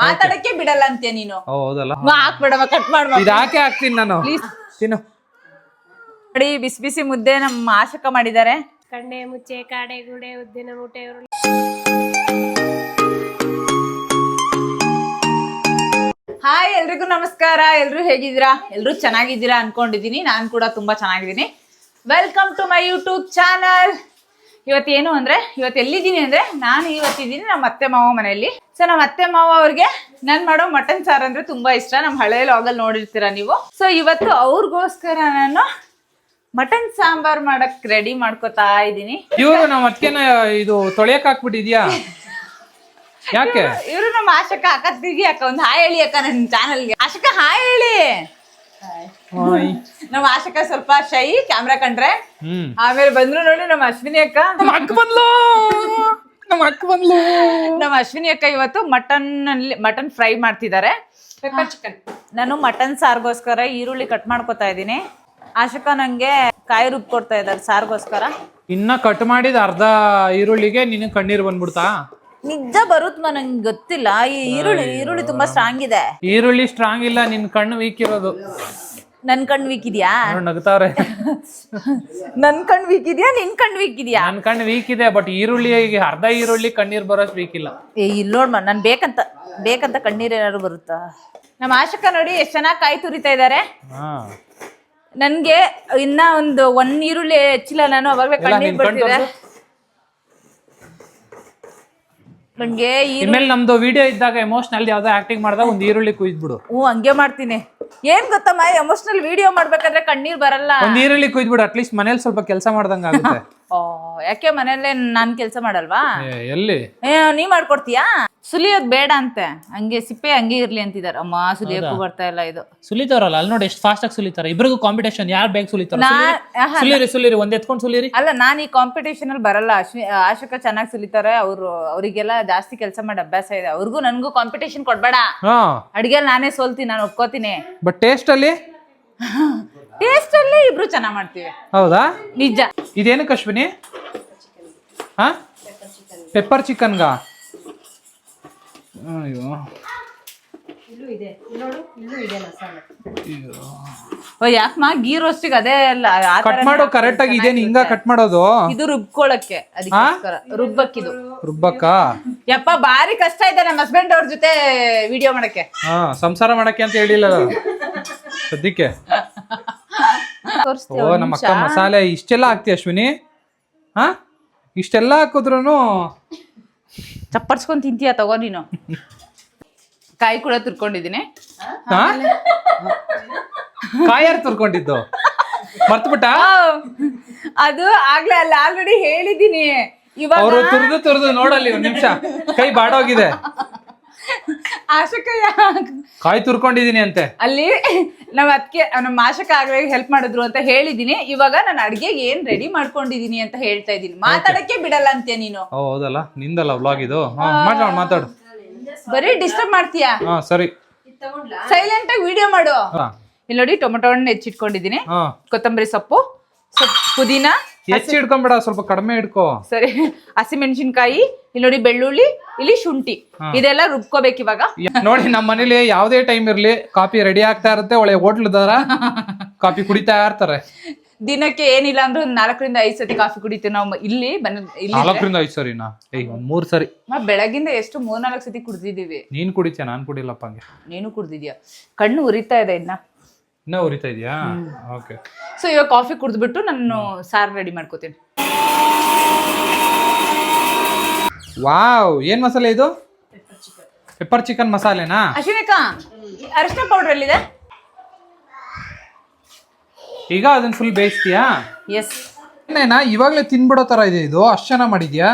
ಮಾತಾಡಕ್ಕೆ ಬಿಡಲ್ಲ ಅಂತೀಯ ನೀನು. ಓ ಹೌದಲ್ಲ? ಕಟ್ ಮಾಡ್ಬೇಡ ಇದು ಹಾಕೇ ಹಾಕ್ತೀನಿ ನಾನು? ತಿನ್ನು. ನೋಡಿ ಬಿಸಿ ಬಿಸಿ ಮುದ್ದೆ ನಮ್ಮ ಆಶಕ ಮಾಡಿದ್ದಾರೆ. ಕಂಡೆ ಮುಚ್ಚೆ ಕಾಡೆ ಗುಡೆ ಉದ್ದಿನ ಮೂಟೆ ಉರುಳಿ. ಹಾಯ್ ಎಲ್ರಿಗೂ ನಮಸ್ಕಾರ. ಎಲ್ರು ಹೇಗಿದ್ದೀರಾ? ಎಲ್ರು ಚೆನ್ನಾಗಿದ್ದೀರಾ ಅನ್ಕೊಂಡಿದೀನಿ ನಾನು ಕೂಡ ತುಂಬಾ ಚೆನ್ನಾಗಿದ್ದೀನಿ. Welcome to my YouTube channel ಇವತ್ತೇನು ಅಂದ್ರೆ ಇವತ್ತು ಎಲ್ಲಿದ್ದೀನಿ ಅಂದ್ರೆ ನಾನು ಇವತ್ತಿದ್ದೀನಿ ನಮ್ಮ ಅತ್ತೆ ಮಾವ ಮನೆಯಲ್ಲಿ. ಸೊ ನಮ್ಮ ಅತ್ತೆ ಮಾವ ಅವ್ರಿಗೆ ನಾನು ಮಾಡೋ ಮಟನ್ ಸಾರ್ ಅಂದ್ರೆ ತುಂಬಾ ಇಷ್ಟ. ನಮ್ಮ ಹಳೆ ಲಾಗಲ್ಲಿ ನೋಡಿರ್ತೀರಾ ನೀವು? ಸೊ ಇವತ್ತು ಅವ್ರಿಗೋಸ್ಕರ ನಾನು ಮಟನ್ ಸಾಂಬಾರ್ ಮಾಡಕ್ ರೆಡಿ ಮಾಡ್ಕೋತಾ ಇದ್ದೀನಿ. ಇವರು ನಮ್ಮ ಅತ್ಕೆನ ಇದು ತೊಳೆಯಕ್ ಹಾಕ್ಬಿಟ್ಟಿದ್ಯಾ? ಯಾಕೆ? ಇವರು ನಮ್ಮ ಆಶಕ ಅಕ್ಕ ತಿರ್ಗಿ ಅಕ್ಕ ಒಂದು ಹಾಯ್ ಹೇಳಿ ಅಕ್ಕ ನನ್ನ ಚಾನಲ್ಗೆ ಆಶಕ ಹಾಯ್ ಹೇಳಿ. ನಮ್ಮ ಆಶಕ ಸ್ವಲ್ಪ ಶೈ ಕ್ಯಾಮ್ರಾ ಕಂಡ್ರೆ. ಆಮೇಲೆ ಬಂದ್ರು ನೋಡಿ ನಮ್ಮ ಅಶ್ವಿನಿ ಅಕ್ಕ. ಅಕ್ಕ ಬಂದ್ಲು. ನಮ್ಮ ಅಕ್ಕ ಬಂದ್ಲು. ನಮ್ಮ ಅಶ್ವಿನಿ ಅಕ್ಕ ಇವತ್ತು ಮಟನ್ ಅಲ್ಲಿ ಮಟನ್ ಫ್ರೈ ಮಾಡ್ತಿದ್ದಾರೆ. ಪೆಪ್ಪರ್ ಚಿಕನ್ ನಾನು ಮಟನ್ ಸಾರ್ಗೋಸ್ಕರ ಈರುಳ್ಳಿ ಕಟ್ ಮಾಡ್ಕೊತಾ ಇದ್ದೀನಿ. ಆಶಕ ನಂಗೆ ಕಾಯಿ ರುಬ್ಕೊಡ್ತಾ ಇದ್ದಾರೆ ಸಾರ್ಗೋಸ್ಕರ. ಇನ್ನ ಕಟ್ ಮಾಡಿದ ಅರ್ಧ ಈರುಳ್ಳಿಗೆ ನಿನ್ ಕಣ್ಣೀರ್ ಬಂದ್ಬಿಡ್ತಾ? ನಿಜ ಬರುತ್ತಾ ನಂಗೆ ಗೊತ್ತಿಲ್ಲ. ಈ ಈರುಳ್ಳಿ ಈರುಳ್ಳಿ ತುಂಬಾ ಸ್ಟ್ರಾಂಗ್ ಇದೆ. ಈರುಳ್ಳಿ ಸ್ಟ್ರಾಂಗ್ ಇಲ್ಲ ನಿನ್ ಕಣ್ಣು ವೀಕ್ ಇರೋದು. ನನ್ ಕಣ್ ವೀಕ್ ಇದೆಯಾ? ನೋಡ್ ನಗ್ತಾವ್ರೆ. ನನ್ ಕಣ್ ವೀಕ್ ಇದೆಯಾ? ನಿನ್ ಕಣ್ ವೀಕ್ ಇದೆಯಾ? ನನ್ ಕಣ್ಣು ವೀಕ್ ಇದೆ ಬಟ್ ಈರುಳ್ಳಿ ಅರ್ಧ ಈರುಳ್ಳಿ ಕಣ್ಣೀರ್ ಬರೋಷ್ಟು ವೀಕ್ ಇಲ್ಲ. ಏ ಇಲ್ ನೋಡ್ಮ ನನ್ ಬೇಕಂತ ಬೇಕಂತ ಕಣ್ಣೀರ್ ಏನಾದ್ರು ಬರುತ್ತಾ? ನಮ್ಮ ಆಶಕ ನೋಡಿ ಎಷ್ಟ್ ಚೆನ್ನಾಗಿ ಕಾಯಿ ತುರಿತಾ ಇದಾರೆ. ಹಾ. ನನ್ಗೆ ಇನ್ನ ಒಂದು ಒಂದ್ ಈರುಳ್ಳಿ ಹೆಚ್ಚಿಲ್ಲ ನಾನು ಅವಾಗ ಕಣ್ಣೀರ್ ನಿನ್ ಕಣ್ ಬರ್ತಿದೆ. ತೋರ್ಸು. ನನ್ಗೆ ಈ ಇನ್ಮೇಲೆ ನಮ್ದು ವಿಡಿಯೋ ಇದ್ದಾಗ ಎಮೋಷನಲ್ ಯಾವ್ದೋ ಆಕ್ಟಿಂಗ್ ಮಾಡಿದಾಗ ಒಂದ್ ಈರುಳ್ಳಿ ಕುಯ್ದ್ಬಿಡು. ಹ್ಞೂ ಹಂಗೆ ಮಾಡ್ತೀನಿ. ಏನ್ ಗೊತ್ತಮ್ಮ ಎಮೋಷನಲ್ ವಿಡಿಯೋ ಮಾಡ್ಬೇಕಾದ್ರೆ ಕಣ್ಣೀರ್ ಬರಲ್ಲ. ಒಂದ್ ಈರುಳ್ಳಿ ಕುಯ್ದ್ಬಿಡು ಅಟ್ಲೀಸ್ಟ್ ಮನೇಲಿ ಸ್ವಲ್ಪ ಕೆಲಸ ಮಾಡ್ದಂಗ ಆಗುತ್ತೆ. ಓ ಯಾಕೆ ಮನೇಲೆ ನಾನ್ ಕೆಲಸ ಮಾಡಲ್ವಾ? ಎಲ್ಲಿ? ಏ ನೀ ಮಾಡ್ಕೊಡ್ತೀಯಾ? ಸುಲಿಯೋದ್ ಬೇಡ ಅಂತೆ. ಹಂಗೆ ಸಿಪ್ಪೆ ಹಂಗೆ ಇರ್ಲಿ ಅಂತಿದಾರೆ ಅಮ್ಮ ಸುಲಿಯಕ್ಕೂ ಬರ್ತಾ ಇಲ್ಲ ಇದು. ಸುಲಿತಾರಲ್ಲ ಅಲ್ಲಿ ನೋಡಿ ಎಷ್ಟು ಫಾಸ್ಟ್ ಆಗಿ ಸುಲಿತಾರೆ. ಇಬ್ರಿಗೂ ಕಾಂಪಿಟೇಷನ್ ಯಾರು ಬೇಗ ಸುಲಿತಾರೆ? ನಾ ಆಹಾ, ಸುಲಿರಿ ಸುಲಿರಿ ಒಂದ್ ಎತ್ಕೊಂಡ್ ಸುಲಿರಿ. ಅಲ್ಲ ನಾನು ಈ ಕಾಂಪಿಟೇಷನ್ ಅಲ್ಲಿ ಬರಲ್ಲ. ಅಶ್ವಿ ಆಶಕ ಚೆನ್ನಾಗಿ ಸುಲಿತಾರೆ. ಅವರು ಅವರಿಗೆಲ್ಲ ಜಾಸ್ತಿ ಕೆಲಸ ಮಾಡಿ ಅಭ್ಯಾಸ ಇದೆ. ಅವ್ರಿಗೂ ನನ್ಗೂ ಕಾಂಪಿಟೇಷನ್ ಕೊಡ್ಬೇಡ. ಹಾ. ಅಡ್ಗೆ ನಾನೇ ಸೋಲ್ತೀನಿ ನಾನು ಒಪ್ಕೋತೀನಿ. ಬಟ್ ಟೇಸ್ಟ್ ಅಲ್ಲಿ? ಟೇಸ್ಟ್ ಅಲ್ಲಿ ಇಬ್ರು ಚೆನ್ನಾಗಿ ಮಾಡ್ತೀವಿ. ಹೌದಾ? ನಿಜ. ಇದೇನಕ್ಕೆ ಕಶ್ವಿನಿ? ಹಾ? ಪೆಪ್ಪರ್ ಚಿಕನ್ಗಾ ಅಯ್ಯೋ. ಇಲ್ಲೂ ಇದೆ. ನೋಡು ಇಲ್ಲೂ ಇದೆ ಮಸಾಲೆ. ಓ ಯಾಕಮ್ಮ ಗೀ ರೋಸ್ಟಿಗೆ ಅದೇ ಅಲ್ಲ ಆ ಕಟ್ ಮಾಡೋ ಕರೆಕ್ಟ್ ಆಗಿ ಇದೇನು ಹಿಂಗ ಕಟ್ ಮಾಡೋದು? ಇದು ರುಬ್ಕೊಳಕ್ಕೆ ಅದಕ್ಕೋಸ್ಕರ. ರುಬ್ಬಕ್ಕಿದು. ರುಬ್ಬಕ್ಕ? ಯಪ್ಪ ಬಾರಿ ಕಷ್ಟ ಇದೆ ನಮ್ಮ ಹಸ್ಬೆಂಡ್ ಅವ್ರ ಜೊತೆ ವಿಡಿಯೋ ಮಾಡಕ್ಕೆ. ಹಾ ಸಂಸಾರ ಮಾಡಕ್ಕೆ ಅಂತ ಹೇಳಿಲ್ಲ ಸದ್ಯಕ್ಕೆ. ತೋರಿಸ್ತೀವಿ ಓ ನಮ್ಮ ಅಕ್ಕ ಮಸಾಲೆ ಇಷ್ಟೆಲ್ಲ ಹಾಕ್ತಿ ಅಶ್ವಿನಿ? ಹಾ? ಇಷ್ಟೆಲ್ಲ ಹಾಕಿದ್ರು ಚಪ್ಪರ್ಸ್ಕೊಂಡ್ ತಿಂತೀಯ ತಗೋ ನೀನು? ಕಾಯಿ ಕೂಡ ತುರ್ಕೊಂಡಿದ್ದೀನಿ. ಕಾಯಾರು ತುರ್ಕೊಂಡಿದ್ದು? ಮರ್ತ್ಬಿಟ್ಟ? ಅದು ಆಗ್ಲೇ ಅಲ್ಲ ಆಲ್ರೆಡಿ ಹೇಳಿದೀನಿ ಇವಾಗ ಅವರು ತುರ್ದು ತುರ್ದು ನೋಡಲ್ಲಿ ಒಂದ್ ನಿಮಿಷ. ಕೈ ಬಾಡೋಗಿದೆ. ಆಶಕ ಕಾಯ್ ತುರ್ಕೊಂಡಿದೀನಿ ಅಂತೆ. ಅಲ್ಲಿ ನಮ್ಮ ಅದಕ್ಕೆ ನಮ್ಮ ಆಶಕ ಆಗ್ಲೇ ಹೆಲ್ಪ್ ಮಾಡಿದ್ರು ಅಂತ ಹೇಳಿದೀನಿ. ಇವಾಗ ನಾನು ಅಡ್ಗೆ ಏನ್ ರೆಡಿ ಮಾಡ್ಕೊಂಡಿದೀನಿ ಅಂತ ಹೇಳ್ತಾ ಇದೀನಿ ಮಾತಾಡಕ್ಕೆ ಬಿಡಲ್ಲ ಅಂತ ನೀನು? ಓ ಹೌದಲ್ಲ? ನಿಂದಲ್ಲ ಬ್ಲಾಗ್ ಇದು? ಹಾ ಮಾತಾಡು ಮಾತಾಡು. ಬರೀ ಡಿಸ್ಟರ್ಬ್ ಮಾಡ್ತೀಯಾ? ಹಾ ಸರಿ. ಸೈಲೆಂಟ್ ಆಗಿ ವಿಡಿಯೋ ಮಾಡು. ಹಾ. ಇಲ್ಲಿ ನೋಡಿ ಟೊಮೆಟೊ ಹಣ್ಣು ಹೆಚ್ಚಿಟ್ಕೊಂಡಿದೀನಿ ಹಾ. ಕೊತ್ತಂಬರಿ ಸೊಪ್ಪು ಸ್ವಲ್ಪ ಪುದೀನ ಹೆಚ್ಚು ಹಿಡ್ಕೊಂಬೇಡ ಸ್ವಲ್ಪ ಕಡಿಮೆ ಹಿಡ್ಕೋ. ಸರಿ. ಹಸಿಮೆಣಸಿನ್ಕಾಯಿ ಇಲ್ಲಿ ನೋಡಿ ಬೆಳ್ಳುಳ್ಳಿ ಇಲ್ಲಿ ಶುಂಠಿ. ಇದೆಲ್ಲ ರುಬ್ಕೋಬೇಕು ಇವಾಗ. ನೋಡಿ ನಮ್ಮ ಮನೇಲಿ ಯಾವ್ದೇ ಟೈಮ್ ಇರ್ಲಿ ಕಾಫಿ ರೆಡಿ ಆಗ್ತಾ ಇರುತ್ತೆ ಒಳ್ಳೆ ಹೋಟ್ಲದಾರ ಕಾಫಿ ಕುಡಿತಾ ಇರ್ತಾರೆ. ದಿನಕ್ಕೆ ಏನಿಲ್ಲ ಅಂದ್ರೆ ಒಂದ್ ನಾಲ್ಕರಿಂದ ಐದ್ ಸತಿ ಕಾಫಿ ಕುಡಿತೀವಿ ನಾವು. ಇಲ್ಲಿ ನಾಲ್ಕರಿಂದ ಐದು ಸರಿನಾ ಏಯ್ ಒಂದ್ ಮೂರ್ ಸರಿ. ಬೆಳಗಿಂದ ಎಷ್ಟು ಮೂರ್ ನಾಲ್ಕು ಸತಿ ಕುಡ್ದಿದೀವಿ ನೀನ್ ಕುಡಿತೀಯ ನಾನ್ ಕುಡಿಲ್ಲಪ್ಪ ಹಂಗೆ. ನೀನು ಕುಡ್ದಿದ್ಯಾ ಕಣ್ಣು ಉರಿತಾ ಇದೆ ಇನ್ನ. ಇನ್ನ ಉರಿತಾ ಇದೆಯಾ? ಓಕೆ ಸೊ ಇವಾಗ ಕಾಫಿ ಕುಡಿದ್ಬಿಟ್ಟು ನಾನು ಸಾರು ರೆಡಿ ಮಾಡ್ಕೋತೀನಿ. ವಾವ್ ಏನ್ ಮಸಾಲೆ ಇದು? Pepper chicken ಮಸಾಲೆನಾ? ಅಶ್ವಿನಿಕಾ ಅರಿಶಿನ ಪೌಡರ್ ಎಲ್ಲಿದೆ ಈಗ ಅದನ್ನ ಫುಲ್ ಬೇಯಿಸ್ತೀಯಾ? ಎಸ್ ಏನೇನಾ ಇವಾಗಲೇ ತಿನ್ಬಿಡೋ ತರ ಇದೆ ಇದು. ಅಷ್ಟು ಚೆನ್ನಾಗಿ ಮಾಡಿದ್ಯಾ?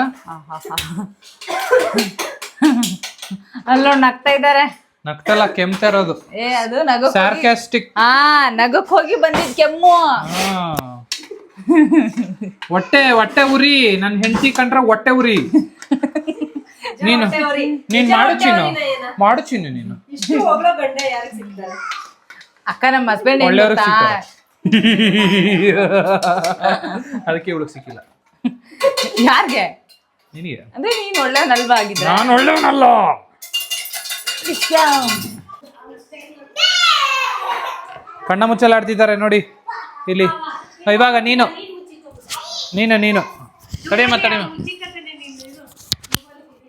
ಅಲ್ಲೋ ನಗ್ತಾ ಇದ್ದಾರೆ. ನಗ್ತಲ್ಲ ಕೆಮ್ತಾ ಇರೋದು. ಏ ಅದು ನಗು ಸಾರ್ಕ್ಯಾಸ್ಟಿಕ್ ಆ ನಗಕ್ ಹೋಗಿ ಬಂದಿದ್ ಕೆಮ್ಮು. ಹೊಟ್ಟೆ ಹೊಟ್ಟೆ ಉರಿ. ನನ್ ಹೆಂಡತಿ ಕಂಡ್ರೆ ಹೊಟ್ಟೆ ಉರಿ. ನೀನು ನೀನ್ ಮಾಡು ಚಿನ್ನು ನೀನು? ಅಕ್ಕ ನಮ್ಮ ಹಸ್ಬೆಂಡ್ ಒಳ್ಳೆಯವ್ರು ಅದಕ್ಕೆ ಇವಳಿಗೆ ಸಿಕ್ಕಿಲ್ಲ. ಯಾರಿಗೆ? ನಿನಗೆ? ಅಂದ್ರೆ ನೀನ್ ಒಳ್ಳೆಯವನಲ್ವಾ ಆಗಿದ್ರೆ? ನಾನು ಒಳ್ಳೆಯವನಲ್ಲ ಕಣ್ಣ ಮುಚ್ಚಲಾಡ್ತಿದ್ದಾರೆ ನೋಡಿ. ಇಲ್ಲಿ. ಇವಾಗ ನೀನು. ನೀನು ನೀನು. ತಡೆಯಮ್ಮ ತಡೆಯಮ್ಮ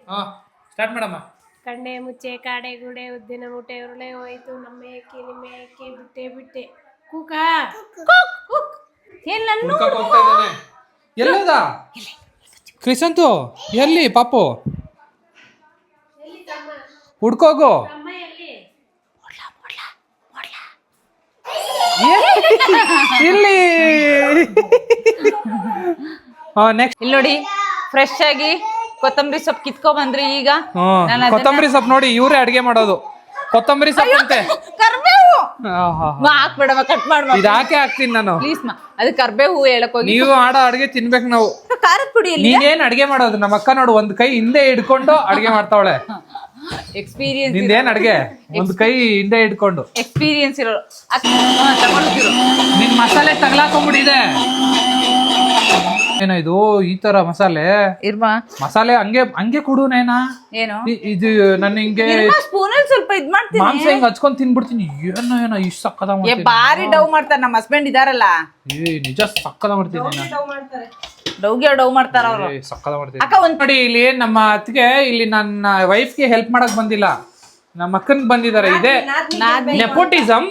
ಹಾಂ ಸ್ಟಾರ್ಟ್ ಮಾಡಮ್ಮ. ಕಣ್ಣೆ ಮುಚ್ಚೆ ಕಾಡೆ ಗುಡೆ ಉದ್ದಿನ ಮುಟ್ಟೆ ಉರುಳೆ ಹೋಯ್ತು. ನಮ್ಮ ಏಕೆ ನಿಮ್ಮ ಏಕೆ ಬಿಟ್ಟೆ ಬಿಟ್ಟೆ. ಕೂಕ. ಎಲ್ಲದ? ಕ್ರಿಸಂತು ಎಲ್ಲಿ ಪಾಪು? ಹುಡ್ಕೋಗು. ಇಲ್ಲಿ. ನೆಕ್ಸ್ಟ್ ಇಲ್ಲಿ ನೋಡಿ ಫ್ರೆಶ್ ಆಗಿ ಕೊತ್ತಂಬರಿ ಸೊಪ್ಪು ಕಿತ್ಕೊ ಬಂದ್ರಿ ಈಗ. ಕೊತ್ತಂಬರಿ ಸೊಪ್ಪು ನೋಡಿ ಇವ್ರೆ ಅಡ್ಗೆ ಮಾಡೋದು. ಕೊತ್ತಂಬರಿ ಸೊಪ್ಪು ಅಂತೆ. ಕರ್ಬೇವು. ಹಾಕ್ಬೇಡಮ್ಮ ಕಟ್ ಮಾಡ್ಮ ಇದು ಹಾಕಿ ಹಾಕ್ತೀನಿ ನಾನು? ಪ್ಲೀಸ್ ಮಾ ಅದು ಕರ್ಬೇವು ಹೇಳಕ್ ಹೋಗಿ. ನೀವು ಮಾಡೋ ಅಡ್ಗೆ ತಿನ್ಬೇಕು ನಾವು. ಖಾರದ ಪುಡಿ ನೀನೇನ್ ಅಡ್ಗೆ ಮಾಡೋದು? ನಮ್ಮ ಅಕ್ಕ ನೋಡು ಒಂದ್ ಕೈ ಹಿಂದೆ ಹಿಡ್ಕೊಂಡು ಅಡ್ಗೆ ಮಾಡ್ತಾವಳೆ. ಎಕ್ಸ್ಪೀರಿಯನ್ಸ್ ನಿಂದೇನ್ ಅಡ್ಗೆ? ಒಂದ್ ಕೈ ಹಿಂದೆ ಹಿಡ್ಕೊಂಡು ಎಕ್ಸ್ಪೀರಿಯನ್ಸ್ ಇರೋರು. ತಗೊಂಡಿರು ನಿನ್ ಮಸಾಲೆ ತಗ್ಲಾಕೊಂಡ್ಬಿಟ್ಟಿದೆ ಏನೋ ಇದು ಈ ತರ ಮಸಾಲೆ? ಇರ್ಮಾ? ಮಸಾಲೆ ಹಂಗೆ ಹಂಗೆ ಕೊಡು ನೇನಾ ಏನು? ಇ- ಇದು ನನ್ ಹಿಂಗೆ ಸ್ಪೂನಲ್ಲಿ ಸ್ವಲ್ಪ ಇದ್ ಮಾಡ್ತೀನಿ. ಮಾಂಸ ಹಿಂಗ್ ಹಚ್ಕೊಂಡ್ ತಿನ್ಬಿಡ್ತೀನಿ. ಏನೋ ಏನೋ ಇಷ್ಟ ಸಕ್ಕದ ಏ ಮಾಡ್ತೀನಿ ಬಾರಿ ಡವ್ ಮಾಡ್ತಾರೆ. ನಮ್ಮ ಹಸ್ಬೆಂಡ್ ಇದಾರಲ್ಲ. ಏ ನಿಜ ಸಕ್ಕದ ಮಾಡ್ತೀನಿ ನಾನು. ಡವ್ಗೆ ಡೌ ಮಾಡ್ತಾರ ಅವ್ರು. ಸಕ್ಕದ ಮಾಡ್ತೀನಿ ಅಕ್ಕ ಒಂದ್ ನೋಡಿ ಇಲ್ಲಿ ನಮ್ಮ ಅತ್ತಿಗೆ ಇಲ್ಲಿ ನನ್ನ ವೈಫ್ಗೆ ಹೆಲ್ಪ್ ಮಾಡಕ್ ಬಂದಿಲ್ಲ. ನಮ್ಮ ಅಕ್ಕನ್ ಬಂದಿದ್ದಾರೆ ಇದೆ. ನೆಪೋಟಿಸಮ್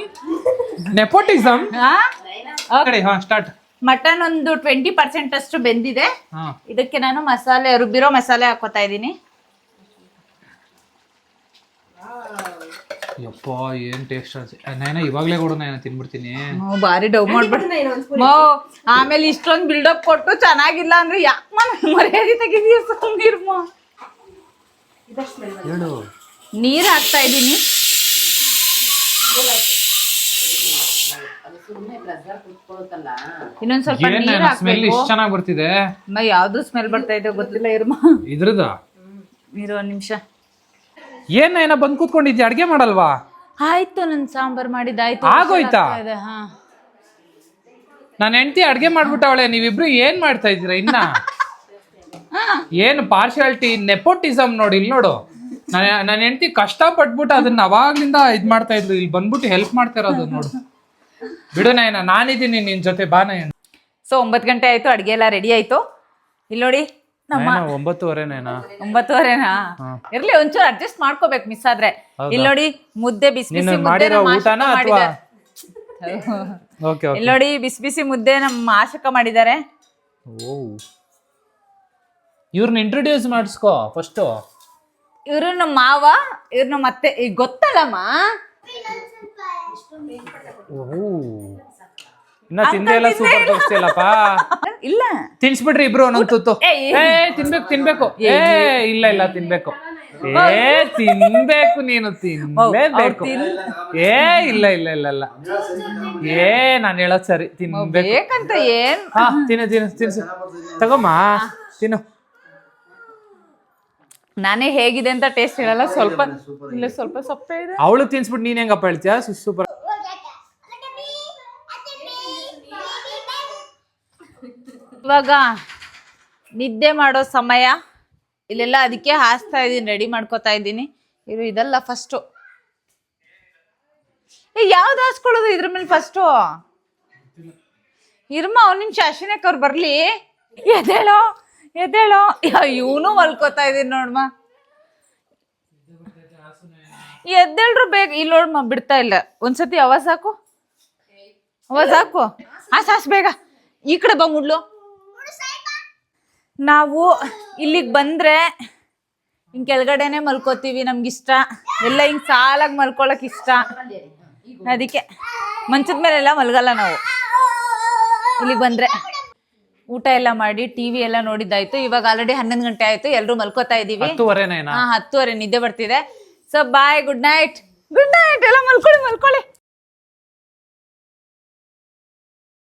ನೆಪೋಟಿಸಮ್ ಹಾ? ಕಡೆ ಹಾ ಸ್ಟಾರ್ಟ್ ಮಟನ್ ಒಂದು ಟ್ವೆಂಟಿ ಪರ್ಸೆಂಟ್ ಅಷ್ಟು ಬೆಂದಿದೆ. ಹಾ. ಇದಕ್ಕೆ ನಾನು ಮಸಾಲೆ ರುಬ್ಬಿರೋ ಮಸಾಲೆ ಹಾಕೋತಾ ಇದ್ದೀನಿ. ಯಪ್ಪ ಏನ್ ಟೇಸ್ಟ್ ನೈನ ಇವಾಗ್ಲೇ ಕೊಡು ನಾನು ತಿನ್ಬಿಡ್ತೀನಿ. ಬಾರಿ ಡವ್ ಮಾಡ್ಬಿಟ್ಟು ಮೋ ಆಮೇಲೆ ಇಷ್ಟೊಂದು ಬಿಲ್ಡಪ್ ಕೊಟ್ಟು ಚೆನ್ನಾಗಿಲ್ಲ ಅಂದ್ರೆ ಯಾಕೆ ಮನ ಮರ್ಯಾದೆ ತೆಗಿದೀಯ ಸುಮ್ಮನಿರ್ಮ ಹೇಳು. ನೀರು ಹಾಕ್ತಾ ಇದೀನಿ ಇನ್ನೊಂದ್ ಸ್ವಲ್ಪ ಏನ್ ನೀರು ಸ್ಮೆಲ್ ಹಾಕ್ಬೇಕು. ಇಷ್ಟ ಚೆನ್ನಾಗಿ ಬರ್ತಿದೆ? ಮ ಯಾವ್ದು ಸ್ಮೆಲ್ ಬರ್ತಾ ಇದೆ ಗೊತ್ತಿಲ್ಲ ಇರ್ಮ. ಇದ್ರದ ಇರೋ ಒಂದ್ ನಿಮಿಷ. ಏನ್ ಏನ ಬಂದ್ ಕೂತ್ಕೊಂಡಿದ್ಯಾ? ಅಡ್ಗೆ ಮಾಡಲ್ವಾ? ಆಯ್ತು ನನ್ ಸಾಂಬಾರ್ ಮಾಡಿದ್ದಾಯ್ತು ಆಗೋಯ್ತಾ? ಹಾ. ನನ್ನ ಹೆಂಡತಿ ಅಡ್ಗೆ ಮಾಡ್ಬಿಟ್ಟವಳೆ ನೀವಿಬ್ರು ಏನ್ ಮಾಡ್ತಾ ಇದ್ದೀರಾ ಇನ್ನ? ಏನು ಪಾರ್ಶಾಲಿಟಿ ನೆಪೋಟಿಸಮ್ ನೋಡಿ ಇಲ್ಲಿ ನೋಡು. ನನ್ನ ನನ್ನ ಹೆಂಡತಿ ಕಷ್ಟ ಪಟ್ಬಿಟ್ಟು ಅದನ್ನ ಅವಾಗ್ಲಿಂದ ಇದ್ ಮಾಡ್ತಾ ಇದ್ಲು ಇಲ್ಲಿ ಬಂದ್ಬಿಟ್ಟು ಹೆಲ್ಪ್ ಮಾಡ್ತಾ ಇರೋದು ನೋಡು. ಬಿಡು ನಾಯನ ನಾನಿದ್ದೀನಿ ನಿನ್ ಜೊತೆ ಬಾ ನಯನ. ಸೊ ಒಂಬತ್ತು ಗಂಟೆ ಆಯ್ತು ಅಡ್ಗೆ ಎಲ್ಲ ರೆಡಿ ಆಯ್ತು. ಇಲ್ಲಿ ನೋಡಿ ನಮ್ಮ ನಯನ ಒಂಬತ್ತುವರೆ ನಯನ? ಒಂಬತ್ತುವರೆನಾ? ಇರ್ಲಿ ಒಂಚೂರು ಅಡ್ಜಸ್ಟ್ ಮಾಡ್ಕೋಬೇಕು ಮಿಸ್ ಆದ್ರೆ. ಇಲ್ಲಿ ನೋಡಿ ಮುದ್ದೆ ಬಿಸ್ ನೀನು ಬಿಸಿ ಮುದ್ದೆ ಮಾಡಿರೋ ನಮ್ಮ ಊಟನ ಆಶಕ ಅಥವಾ ಮಾಡಿದ್ದಾರೆ. Okay okay. ಇಲ್ಲಿ ನೋಡಿ ಬಿಸಿ ಬಿಸಿ ಮುದ್ದೆ ನಮ್ಮ ಆಶಕ ಮಾಡಿದ್ದಾರೆ. ಓ. ಇವ್ರನ್ನ ಇಂಟ್ರೊಡ್ಯೂಸ್ ಮಾಡಿಸ್ಕೋ ಫಸ್ಟು ಇವರು ನಮ್ಮ ಮಾವ ಇವ್ರು ನಮ್ಮ ಅತ್ತೆ. ಈಗ ಗೊತ್ತಲ್ಲಮ್ಮ? ಓಹೋ ಇನ್ನ ತಿಂದೆ ಎಲ್ಲ ಸೂಪರ್ ತೋರಿಸ್ತಿಲ್ಲಪ್ಪ ಇಲ್ಲ. ತಿನ್ಸ್ಬಿಡ್ರಿ ಇಬ್ರು ಒಂದೊಂದ್ ತುತ್ತು. ಏ, ಏ. ತಿನ್ಬೇಕು ತಿನ್ಬೇಕು. ಏ ಇಲ್ಲ ಇಲ್ಲ ತಿನ್ಬೇಕು. ಏ ತಿನ್ಬೇಕು ನೀನು ತಿನ್ಬೇಕು ಏ ಇಲ್ಲ ಇಲ್ಲ ಇಲ್ಲ ಇಲ್ಲ. ಏ ನಾನು ಹೇಳೋದ್ ಸರಿ ತಿನ್ಬೇಕು. ಬೇಕಂತ ಏನ್? ಹಾ ತಿನ್ನು ತಿನ್ನು ತಿನ್ಸು. ತಗೊಮ್ಮ ತಿನ್ನು. ನಾನೇ ಹೇಗಿದೆ ಅಂತ ಟೇಸ್ಟ್ ಹೇಳಲ್ಲ ಸ್ವಲ್ಪ ಇಲ್ಲ ಸ್ವಲ್ಪ ಸೊಪ್ಪೆ ಇದೆ. ಅವಳು ತಿನ್ಸ್ಬಿಟ್ಟು ನೀನ್ ಹೆಂಗಪ್ಪ ಹೇಳ್ತೀಯ? ಸೂಪರ್ ಇವಾಗ ನಿದ್ದೆ ಮಾಡೋ ಸಮಯ. ಇಲ್ಲೆಲ್ಲ ಅದಕ್ಕೆ ಹಾಸ್ತಾ ಇದ್ದೀನಿ ರೆಡಿ ಮಾಡ್ಕೋತಾ ಇದ್ದೀನಿ. ಇದು ಇದಲ್ಲ ಫಸ್ಟು ಯಾವ್ದು ಹಾಸ್ಕೊಳ್ಳೋದು ಇದ್ರ ಮೇಲೆ ಫಸ್ಟು ಇರ್ಮ ಅವನಿನ್ ಅಶ್ವಿನಕ್ ಅವ್ರು ಬರ್ಲಿ. ಎದೇಳೋ ಎದೇಳೋ ಇವನು ಮಲ್ಕೋತಾ ಇದೀನಿ ನೋಡ್ಮ. ಎದ್ದೇಳ್ರು ಬೇಗ ಇಲ್ಲಿ ನೋಡ್ಮ, ಬಿಡ್ತಾ ಇಲ್ಲ. ಒಂದ್ಸತಿ ಅವಾಜ್ ಹಾಕು ಅವಾಜ್ ಹಾಕು ಹಾಸ್ ಹಾಸ್ ಬೇಗ. ಈ ಕಡೆ ಬಾ, ಮುಡ್ಲು. ನಾವು ಇಲ್ಲಿಗೆ ಬಂದ್ರೆ ಹಿಂಗೆ ಕೆಳಗಡೆನೆ ಮಲ್ಕೋತೀವಿ ನಮ್ಗಿಷ್ಟ. ಎಲ್ಲ ಹಿಂಗೆ ಸಾಲಾಗಿ ಮಲ್ಕೊಳಕ್ ಇಷ್ಟ. ಅದಕ್ಕೆ ಮಂಚದ ಮೇಲೆಲ್ಲ ಮಲ್ಗಲ್ಲ ನಾವು. ಇಲ್ಲಿಗೆ ಬಂದ್ರೆ ಊಟ ಎಲ್ಲ ಮಾಡಿ ಟಿವಿ ಎಲ್ಲ ನೋಡಿದ್ದಾಯ್ತು. ಇವಾಗ ಆಲ್ರೆಡಿ ಹನ್ನೊಂದು ಗಂಟೆ ಆಯ್ತು. ಎಲ್ಲರೂ ಮಲ್ಕೋತಾ ಇದೀವಿ ಹತ್ತುವರೆ ನಿದ್ದೆ ಬರ್ತಿದೆ. So bye good night good night ಎಲ್ಲ ಮಲ್ಕೊಳ್ಳಿ ಮಲ್ಕೊಳ್ಳಿ.